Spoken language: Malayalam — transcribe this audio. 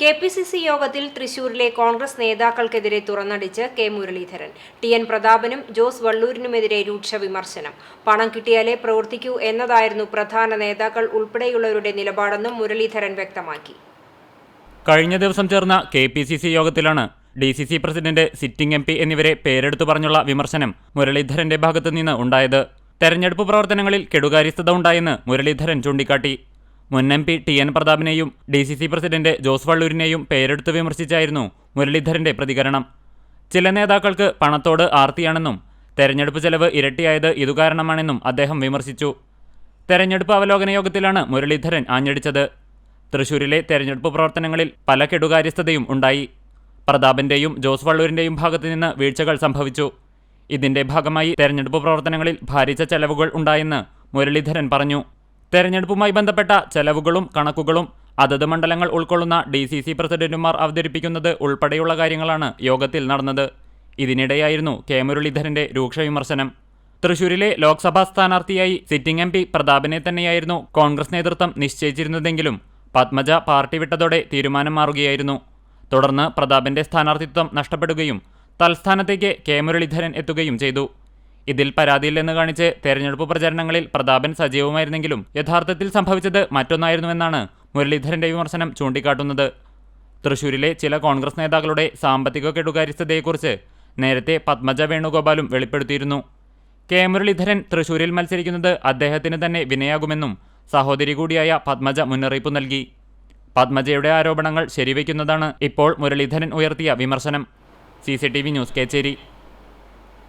കെ പി സി സി യോഗത്തിൽ തൃശൂരിലെ കോൺഗ്രസ് നേതാക്കൾക്കെതിരെ തുറന്നടിച്ച് കെ മുരളീധരൻ ടി എൻ പ്രതാപനും ജോസ് വള്ളൂരിനുമെതിരെ രൂക്ഷ വിമർശനം. പണം കിട്ടിയാലേ പ്രവർത്തിക്കൂ എന്നതായിരുന്നു പ്രധാന നേതാക്കൾ ഉൾപ്പെടെയുള്ളവരുടെ നിലപാടെന്നും മുരളീധരൻ വ്യക്തമാക്കി. കഴിഞ്ഞ ദിവസം ചേർന്ന കെ പി സി സി യോഗത്തിലാണ് D C C president sitting M P എന്നിവരെ പേരെടുത്തു പറഞ്ഞുള്ള വിമർശനം മുരളീധരന്റെ ഭാഗത്തുനിന്ന് ഉണ്ടായത്. തെരഞ്ഞെടുപ്പ് പ്രവർത്തനങ്ങളിൽ കെടുകാര്യസ്ഥത ഉണ്ടായെന്ന് മുരളീധരൻ ചൂണ്ടിക്കാട്ടി. മുൻ M P T N പ്രതാപിനെയും D C C president Jose വള്ളൂരിനെയും പേരെടുത്ത് വിമർശിച്ചായിരുന്നു മുരളീധരന്റെ പ്രതികരണം. ചില നേതാക്കൾക്ക് പണത്തോട് ആർത്തിയാണെന്നും തെരഞ്ഞെടുപ്പ് ചെലവ് ഇരട്ടിയായത് ഇതുകാരണമാണെന്നും അദ്ദേഹം വിമർശിച്ചു. തെരഞ്ഞെടുപ്പ് അവലോകന യോഗത്തിലാണ് മുരളീധരൻ ആഞ്ഞടിച്ചത്. തൃശൂരിലെ തെരഞ്ഞെടുപ്പ് പ്രവർത്തനങ്ങളിൽ പല കെടുകാര്യസ്ഥതയും ഉണ്ടായി. പ്രതാപന്റെയും ജോസ് വള്ളൂരിന്റെയും ഭാഗത്തു നിന്ന് വീഴ്ചകൾ സംഭവിച്ചു. ഇതിന്റെ ഭാഗമായി തെരഞ്ഞെടുപ്പ് പ്രവർത്തനങ്ങളിൽ ഭാരിച്ച ചെലവുകൾ ഉണ്ടായെന്ന് മുരളീധരൻ പറഞ്ഞു. തെരഞ്ഞെടുപ്പുമായി ബന്ധപ്പെട്ട ചെലവുകളും കണക്കുകളും അതത് മണ്ഡലങ്ങൾ ഉൾക്കൊള്ളുന്ന ഡി സി സി പ്രസിഡന്റുമാർ അവതരിപ്പിക്കുന്നത് ഉൾപ്പെടെയുള്ള കാര്യങ്ങളാണ് യോഗത്തിൽ നടന്നത്. ഇതിനിടെയായിരുന്നു കെ. മുരളീധരന്റെ രൂക്ഷ വിമർശനം. തൃശൂരിലെ ലോക്സഭാ സ്ഥാനാർത്ഥിയായി സിറ്റിംഗ് എം പി പ്രതാപനെ തന്നെയായിരുന്നു കോൺഗ്രസ് നേതൃത്വം നിശ്ചയിച്ചിരുന്നതെങ്കിലും പത്മജ പാർട്ടി വിട്ടതോടെ തീരുമാനം മാറുകയായിരുന്നു. തുടർന്ന് പ്രതാപന്റെ സ്ഥാനാർത്ഥിത്വം നഷ്ടപ്പെടുകയും തൽസ്ഥാനത്തേക്ക് കെ. മുരളീധരൻ എത്തുകയും ചെയ്തു. ഇതിൽ പരാതിയില്ലെന്ന് കാണിച്ച് തെരഞ്ഞെടുപ്പ് പ്രചരണങ്ങളിൽ പ്രതാപൻ സജീവമായിരുന്നെങ്കിലും യഥാർത്ഥത്തിൽ സംഭവിച്ചത് മറ്റൊന്നായിരുന്നുവെന്നാണ് മുരളീധരന്റെ വിമർശനം ചൂണ്ടിക്കാട്ടുന്നത്. തൃശൂരിലെ ചില കോൺഗ്രസ് നേതാക്കളുടെ സാമ്പത്തിക കെടുകാര്യസ്ഥതയെക്കുറിച്ച് നേരത്തെ പത്മജ വേണുഗോപാലും വെളിപ്പെടുത്തിയിരുന്നു. കെ. മുരളീധരൻ തൃശൂരിൽ മത്സരിക്കുന്നത് അദ്ദേഹത്തിന് തന്നെ വിനയാകുമെന്നും സഹോദരി കൂടിയായ പത്മജ മുന്നറിയിപ്പ് നൽകി. പത്മജയുടെ ആരോപണങ്ങൾ ശരിവയ്ക്കുന്നതാണ് ഇപ്പോൾ മുരളീധരൻ ഉയർത്തിയ വിമർശനം. C news Kechery.